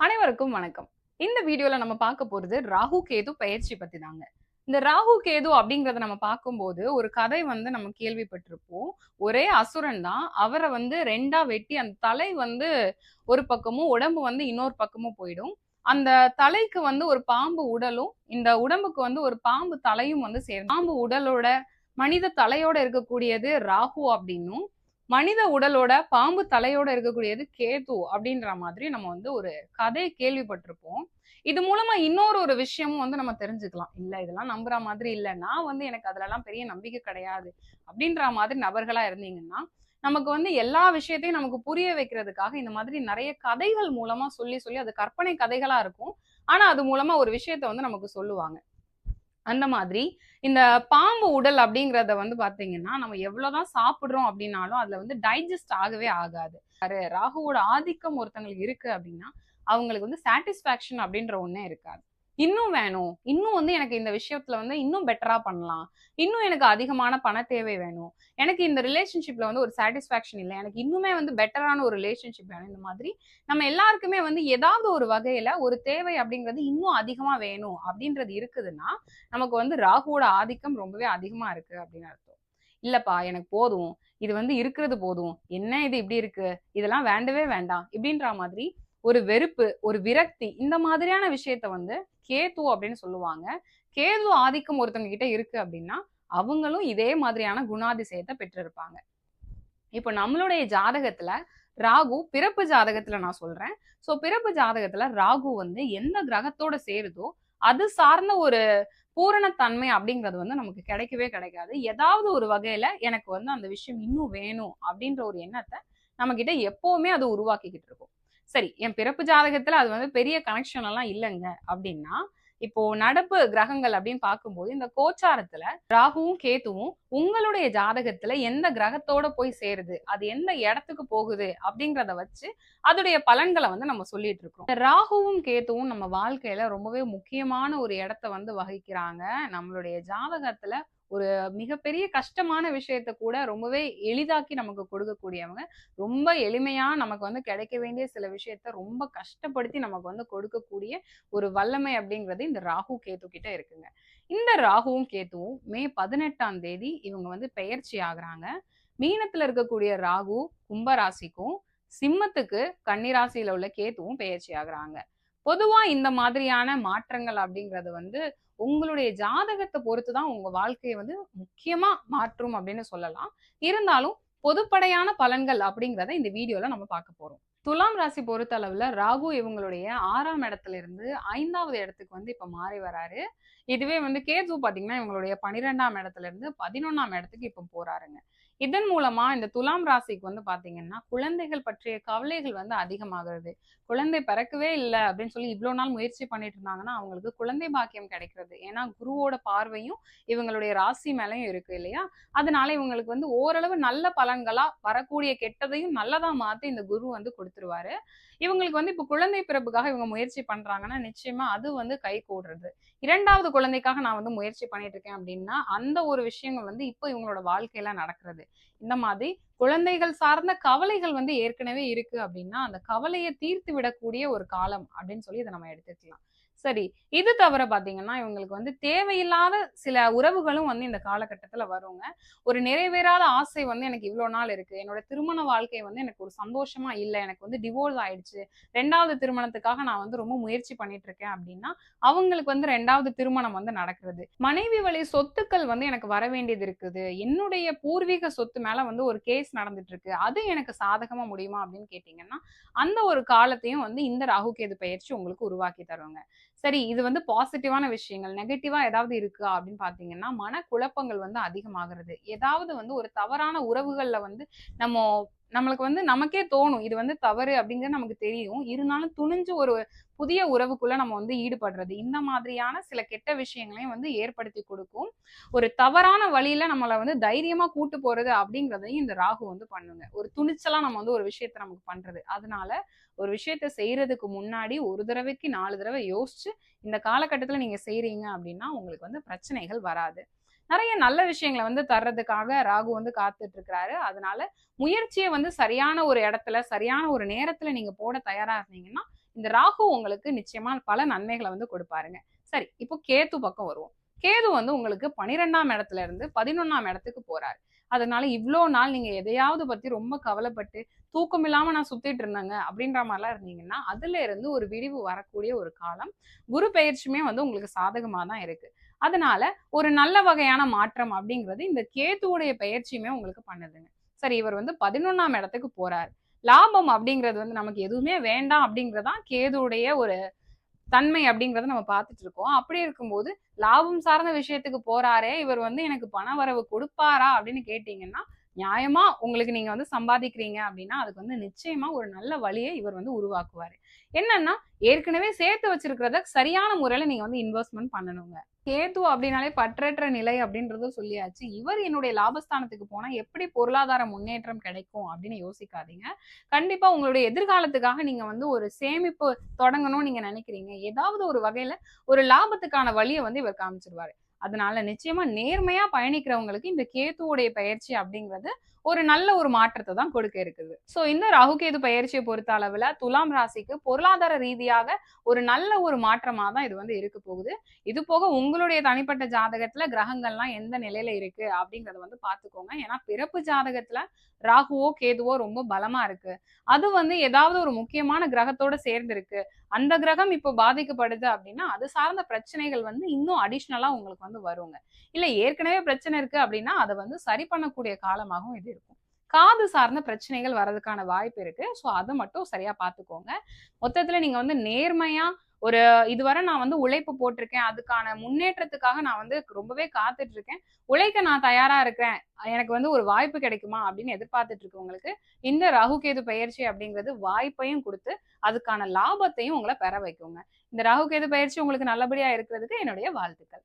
அனைவருக்கும் வணக்கம். இந்த வீடியோல நம்ம பார்க்க போறது ராகு கேது பயிற்சி பத்தி தாங்க. இந்த ராகு கேது அப்படிங்கறத நம்ம பார்க்கும்போது ஒரு கதை வந்து நம்ம கேள்விப்பட்டிருப்போம். ஒரே அசுரன் தான். அவரை வந்து ரெண்டா வெட்டி அந்த தலை வந்து ஒரு பக்கமும் உடம்பு வந்து இன்னொரு பக்கமும் போயிடும். அந்த தலைக்கு வந்து ஒரு பாம்பு உடலும் இந்த உடம்புக்கு வந்து ஒரு பாம்பு தலையும் வந்து சேரும். பாம்பு உடலோட மனித தலையோட இருக்கக்கூடியது ராகு அப்படின்னும் மனித உடலோட பாம்பு தலையோட இருக்கக்கூடியது கேது அப்படின்ற மாதிரி நம்ம வந்து ஒரு கதை கேள்விப்பட்டிருப்போம். இது மூலமா இன்னொரு ஒரு விஷயமும் வந்து நம்ம தெரிஞ்சுக்கலாம். இல்ல இதெல்லாம் நம்புற மாதிரி இல்ல. நான் வந்து எனக்கு அதுல எல்லாம் பெரிய நம்பிக்கை கிடையாது அப்படின்ற மாதிரி நபர்களா இருந்தீங்கன்னா நமக்கு வந்து எல்லா விஷயத்தையும் நமக்கு புரிய வைக்கிறதுக்காக இந்த மாதிரி நிறைய கதைகள் மூலமா சொல்லி சொல்லி அது கற்பனை கதைகளா இருக்கும். ஆனா அது மூலமா ஒரு விஷயத்த வந்து நமக்கு சொல்லுவாங்க. அந்த மாதிரி இந்த பாம்பு உடல் அப்படிங்கிறத வந்து பாத்தீங்கன்னா நம்ம எவ்வளவுதான் சாப்பிடுறோம் அப்படின்னாலும் அதுல வந்து டைஜஸ்ட் ஆகவே ஆகாது. ராகுவோட ஆதிக்கம் ஒருத்தங்களுக்கு இருக்கு அப்படின்னா அவங்களுக்கு வந்து சாட்டிஸ்பாக்சன் அப்படின்ற ஒண்ணே இருக்காது. இன்னும் வேணும். இன்னும் வந்து எனக்கு இந்த விஷயத்துல வந்து இன்னும் பெட்டரா பண்ணலாம். இன்னும் எனக்கு அதிகமான பண தேவை வேணும். எனக்கு இந்த ரிலேஷன்ஷிப்ல வந்து ஒரு சாட்டிஸ்பாக்சன் இல்லை. எனக்கு இன்னுமே வந்து பெட்டரான ஒரு ரிலேஷன்ஷிப் வேணும். இந்த மாதிரி நம்ம எல்லாருக்குமே வந்து ஏதாவது ஒரு வகையில ஒரு தேவை அப்படிங்கிறது இன்னும் அதிகமா வேணும் அப்படின்றது இருக்குதுன்னா நமக்கு வந்து ராகுவோட ஆதிக்கம் ரொம்பவே அதிகமா இருக்கு அப்படின்னு அர்த்தம். இல்லப்பா எனக்கு போதும். இது வந்து இருக்கிறது போதும். என்ன இது இப்படி இருக்கு? இதெல்லாம் வேண்டவே வேண்டாம். இப்படின்ற மாதிரி ஒரு வெறுப்பு ஒரு விரக்தி இந்த மாதிரியான விஷயத்த வந்து கேது அப்படின்னு சொல்லுவாங்க. கேது ஆதிக்கம் ஒருத்தவங்க கிட்ட இருக்கு அப்படின்னா அவங்களும் இதே மாதிரியான குணாதிசயத்தை பெற்றிருப்பாங்க. இப்போ நம்மளுடைய ஜாதகத்துல ராகு பிறப்பு ஜாதகத்துல நான் சொல்றேன். ஸோ பிறப்பு ஜாதகத்துல ராகு வந்து எந்த கிரகத்தோட சேருதோ அது சார்ந்த ஒரு பூரணத்தன்மை அப்படிங்கிறது வந்து நமக்கு கிடைக்கவே கிடைக்காது. ஏதாவது ஒரு வகையில எனக்கு வந்து அந்த விஷயம் இன்னும் வேணும் அப்படின்ற ஒரு எண்ணத்தை நம்ம கிட்ட எப்பவுமே அது உருவாக்கிக்கிட்டு இருக்கும். சரி என் பிறப்பு ஜாதகத்துல அது வந்து பெரிய கனெக்ஷன் எல்லாம் இல்லைங்க. அப்படின்னா இப்போ நடப்பு கிரகங்கள் அப்படின்னு பார்க்கும்போது இந்த கோச்சாரத்துல ராகுவும் கேத்துவும் உங்களுடைய ஜாதகத்துல எந்த கிரகத்தோட போய் சேருது? அது எந்த இடத்துக்கு போகுது? அப்படிங்கிறத வச்சு அதோடைய பலன்களை வந்து நம்ம சொல்லிட்டு இருக்கோம் ராகுவும் கேத்துவும் நம்ம வாழ்க்கையில ரொம்பவே முக்கியமான ஒரு இடத்த வந்து வகிக்கிறாங்க. நம்மளுடைய ஜாதகத்துல ஒரு மிகப்பெரிய கஷ்டமான விஷயத்த கூட ரொம்பவே எளிதாக்கி நமக்கு கொடுக்கக்கூடியவங்க. ரொம்ப எளிமையா நமக்கு வந்து கிடைக்க வேண்டிய சில விஷயத்த ரொம்ப கஷ்டப்படுத்தி நமக்கு வந்து கொடுக்கக்கூடிய ஒரு வல்லமை அப்படிங்கிறது இந்த ராகு கேத்து கிட்ட இருக்குங்க. இந்த ராகுவும் கேத்துவும் மே பதினெட்டாம் தேதி இவங்க வந்து பெயர்ச்சி ஆகுறாங்க. மீனத்துல இருக்கக்கூடிய ராகு கும்பராசிக்கும் சிம்மத்துக்கு கன்னிராசியில உள்ள கேத்துவும் பெயர்ச்சி ஆகுறாங்க. பொதுவா இந்த மாதிரியான மாற்றங்கள் அப்படிங்கிறது வந்து உங்களுடைய ஜாதகத்தை பொறுத்து தான் உங்க வாழ்க்கையை வந்து முக்கியமா மாற்றும் அப்படின்னு சொல்லலாம். இருந்தாலும் பொதுப்படையான பலன்கள் அப்படிங்கிறத இந்த வீடியோல நம்ம பார்க்க போறோம். துலாம் ராசி பொறுத்த அளவுல ராகு இவங்களுடைய ஆறாம் இடத்துல இருந்து ஐந்தாவது இடத்துக்கு வந்து இப்ப மாறி வராரு. இதுவே வந்து கேது பாத்தீங்கன்னா இவங்களுடைய பனிரெண்டாம் இடத்துல இருந்து பதினொன்னாம் இடத்துக்கு இப்ப போறாருங்க. இதன் மூலமா இந்த துலாம் ராசிக்கு வந்து பாத்தீங்கன்னா குழந்தைகள் பற்றிய கவலைகள் வந்து அதிகமாகிறது. குழந்தை பிறக்கவே இல்லை அப்படின்னு சொல்லி இவ்வளவு நாள் முயற்சி பண்ணிட்டு இருந்தாங்கன்னா அவங்களுக்கு குழந்தை பாக்கியம் கிடைக்கிறது. ஏன்னா குருவோட பார்வையும் இவங்களுடைய ராசி மேலையும் இருக்கு இல்லையா? அதனால இவங்களுக்கு வந்து ஓரளவு நல்ல பலன்களா வரக்கூடிய கெட்டதையும் நல்லதா மாத்தி இந்த குரு வந்து கொடுத்துருவாரு. இவங்களுக்கு வந்து இப்போ குழந்தை பிறப்புக்காக இவங்க முயற்சி பண்றாங்கன்னா நிச்சயமா அது வந்து கை கூடுறது. இரண்டாவது குழந்தைக்காக நான் வந்து முயற்சி பண்ணிட்டு இருக்கேன் அப்படின்னா அந்த ஒரு விஷயங்கள் வந்து இப்போ இவங்களோட வாழ்க்கையில நடக்கிறது. இந்த மாதிரி குழந்தைகள் சார்ந்த கவலைகள் வந்து ஏற்கனவே இருக்கு அப்படின்னா அந்த கவலையை தீர்த்து விடக்கூடிய ஒரு காலம் அப்படின்னு சொல்லி இதை நம்ம எடுத்துக்கலாம். சரி இது தவிர பாத்தீங்கன்னா இவங்களுக்கு வந்து தேவையில்லாத சில உறவுகளும் வந்து இந்த காலகட்டத்துல வருங்க. ஒரு நிறைவேறாத ஆசை வந்து எனக்கு இவ்வளோ நாள் இருக்கு. என்னோட திருமண வாழ்க்கை வந்து எனக்கு ஒரு சந்தோஷமா இல்லை. எனக்கு வந்து டிவோர்ஸ் ஆயிடுச்சு. ரெண்டாவது திருமணத்துக்காக நான் வந்து ரொம்ப முயற்சி பண்ணிட்டு இருக்கேன் அப்படின்னா அவங்களுக்கு வந்து ரெண்டாவது திருமணம் வந்து நடக்கிறது. மனைவி வழி சொத்துக்கள் வந்து எனக்கு வர வேண்டியது இருக்குது. என்னுடைய பூர்வீக சொத்து மேல வந்து ஒரு கேஸ் நடந்துட்டு இருக்கு அது எனக்கு சாதகமா முடியுமா அப்படின்னு கேட்டீங்கன்னா அந்த ஒரு காலத்தையும் வந்து இந்த ராகுகேது பயிற்சி உங்களுக்கு உருவாக்கி தருவாங்க சரி இது வந்து பாசிட்டிவான விஷயங்கள் நெகட்டிவா ஏதாவது இருக்கா அப்படின்னு பாத்தீங்கன்னா மனக்குழப்பங்கள் வந்து அதிகமாகிறது. ஏதாவது வந்து ஒரு தவறான உறவுகள்ல வந்து நம்ம நம்மளுக்கு வந்து நமக்கே தோணும் இது வந்து தவறு அப்படிங்கிறது நமக்கு தெரியும். இருந்தாலும் துணிஞ்சு ஒரு புதிய உறவுக்குள்ள நம்ம வந்து ஈடுபடுறது இந்த மாதிரியான சில கெட்ட விஷயங்களையும் வந்து ஏற்படுத்தி கொடுக்கும். ஒரு தவறான வழியில நம்மளை வந்து தைரியமா கூட்டு போறது அப்படிங்கிறதையும் இந்த ராகு வந்து பண்ணுங்க. ஒரு துணிச்சலா நம்ம வந்து ஒரு விஷயத்த நமக்கு பண்றது. அதனால ஒரு விஷயத்த செய்யறதுக்கு முன்னாடி ஒரு தடவைக்கு நாலு தடவை யோசிச்சு இந்த காலகட்டத்துல நீங்க செய்யறீங்க அப்படின்னா உங்களுக்கு வந்து பிரச்சனைகள் வராது. நிறைய நல்ல விஷயங்களை வந்து தர்றதுக்காக ராகு வந்து காத்துட்டு இருக்கிறாரு அதனால முயற்சியை வந்து சரியான ஒரு இடத்துல சரியான ஒரு நேரத்துல நீங்க போட தயாரா இருந்தீங்கன்னா இந்த ராகு உங்களுக்கு நிச்சயமா பல நன்மைகளை வந்து கொடுப்பாருங்க. சரி இப்போ கேத்து பக்கம் வருவோம். கேது வந்து உங்களுக்கு பனிரெண்டாம் இடத்துல இருந்து பதினொன்னாம் இடத்துக்கு போறாரு. அதனால இவ்வளோ நாள் நீங்க எதையாவது பத்தி ரொம்ப கவலைப்பட்டு தூக்கம் இல்லாம நான் சுத்திட்டு இருந்தேங்க அப்படின்ற மாதிரிலாம் இருந்தீங்கன்னா அதுல இருந்து ஒரு விடிவு வரக்கூடிய ஒரு காலம் குரு பயிற்சியுமே வந்து உங்களுக்கு சாதகமா தான் இருக்கு. அதனால ஒரு நல்ல வகையான மாற்றம் அப்படிங்கிறது இந்த கேத்துவுடைய பயிற்சியுமே உங்களுக்கு பண்ணுதுங்க. சரி இவர் வந்து பதினொன்னாம் இடத்துக்கு போறாரு. லாபம் அப்படிங்கிறது வந்து நமக்கு எதுவுமே வேண்டாம் அப்படிங்கிறதான் கேதுடைய ஒரு தன்மை அப்படிங்கிறத நம்ம பார்த்துட்டு இருக்கோம் அப்படி இருக்கும்போது லாபம் சார்ந்த விஷயத்துக்கு போறாரே இவர் வந்து எனக்கு பண வரவு கொடுப்பாரா அப்படின்னு கேட்டீங்கன்னா நியாயமா உங்களுக்கு நீங்க வந்து சம்பாதிக்கிறீங்க அப்படின்னா அதுக்கு வந்து நிச்சயமா ஒரு நல்ல வழியை இவர் வந்து உருவாக்குவாரு. என்னன்னா ஏற்கனவே சேர்த்து வச்சிருக்கிறத சரியான முறையில நீங்க வந்து இன்வெஸ்ட்மெண்ட் பண்ணணுங்க. கேது அப்படின்னாலே பற்றற்ற நிலை அப்படின்றத சொல்லியாச்சு. இவர் என்னுடைய லாபஸ்தானத்துக்கு போனா எப்படி பொருளாதார முன்னேற்றம் கிடைக்கும் அப்படின்னு யோசிக்காதீங்க. கண்டிப்பா உங்களுடைய எதிர்காலத்துக்காக நீங்க வந்து ஒரு சேமிப்பு தொடங்கணும்னு நீங்க நினைக்கிறீங்க. ஏதாவது ஒரு வகையில ஒரு லாபத்துக்கான வழியை வந்து இவர் காமிச்சிருவாரு. அதனால நிச்சயமா நேர்மையா பயணிக்கிறவங்களுக்கு இந்த கேத்துவோடைய பயிற்சி அப்படிங்கிறது ஒரு நல்ல ஒரு மாற்றத்தை தான் கொடுக்க இருக்குது. ஸோ இந்த ராகுகேது பயிற்சியை பொறுத்த அளவுல துலாம் ராசிக்கு பொருளாதார ரீதியாக ஒரு நல்ல ஒரு மாற்றமா தான் இது வந்து இருக்க போகுது. இது போக உங்களுடைய தனிப்பட்ட ஜாதகத்துல கிரகங்கள்லாம் எந்த நிலையில இருக்கு அப்படிங்கறத வந்து பார்த்துக்கோங்க. ஏன்னா பிறப்பு ஜாதகத்துல ராகுவோ கேதுவோ ரொம்ப பலமா இருக்கு. அது வந்து ஏதாவது ஒரு முக்கியமான கிரகத்தோட சேர்ந்து இருக்கு அந்த கிரகம் இப்போ பாதிக்கப்படுது அப்படின்னா அது சார்ந்த பிரச்சனைகள் வந்து இன்னும் அடிஷ்னலா உங்களுக்கு வந்து வருங்க. இல்ல ஏற்கனவே பிரச்சனை இருக்கு அப்படின்னா அதை வந்து சரி பண்ணக்கூடிய காலமாகவும் இது இருக்கும். காது சார்ந்த பிரச்சனைகள் வர்றதுக்கான வாய்ப்பு இருக்கு. ஸோ அதை மட்டும் சரியா பார்த்துக்கோங்க மொத்தத்துல நீங்க வந்து நேர்மையா ஒரு இதுவரை நான் வந்து உழைப்பு போட்டிருக்கேன். அதுக்கான முன்னேற்றத்துக்காக நான் வந்து ரொம்பவே காத்துட்டு இருக்கேன் உழைக்க நான் தயாரா இருக்கேன் எனக்கு வந்து ஒரு வாய்ப்பு கிடைக்குமா அப்படின்னு எதிர்பார்த்துட்டு இருக்கவங்களுக்கு இந்த ராகுகேது பயிற்சி அப்படிங்கிறது வாய்ப்பையும் கொடுத்து அதுக்கான லாபத்தையும் உங்களை பெற வைக்குங்க. இந்த ராகுகேது பயிற்சி உங்களுக்கு நல்லபடியா இருக்கிறதுக்கு என்னுடைய வாழ்த்துக்கள்.